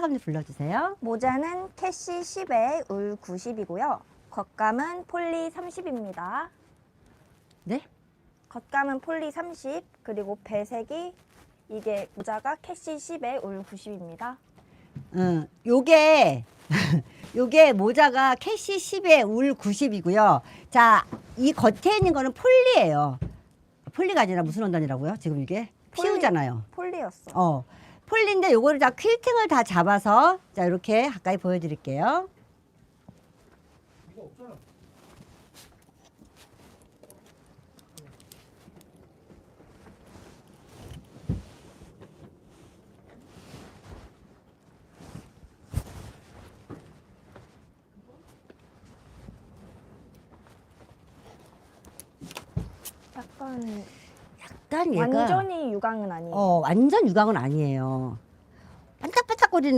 한번 불러주세요. 모자는 캐시 10에 울 90이고요. 겉감은 폴리 30입니다. 네? 겉감은 폴리 30 그리고 배색이 이게 모자가 캐시 10에 울 90입니다. 응, 요게 요게 모자가 캐시 10에 울 90이고요. 자, 이 겉에 있는 거는 폴리예요. 폴리가 아니라 무슨 원단이라고요? 지금 이게 폴리. 피우잖아요. 폴리였어. 어. 폴리인데 요거를 다 퀼팅을 다 잡아서 자, 이렇게 가까이 보여 드릴게요. 약간 약간 얘가 완전히 유광은 아니에요. 어, 완전 유광은 아니에요. 반짝반짝거리는 게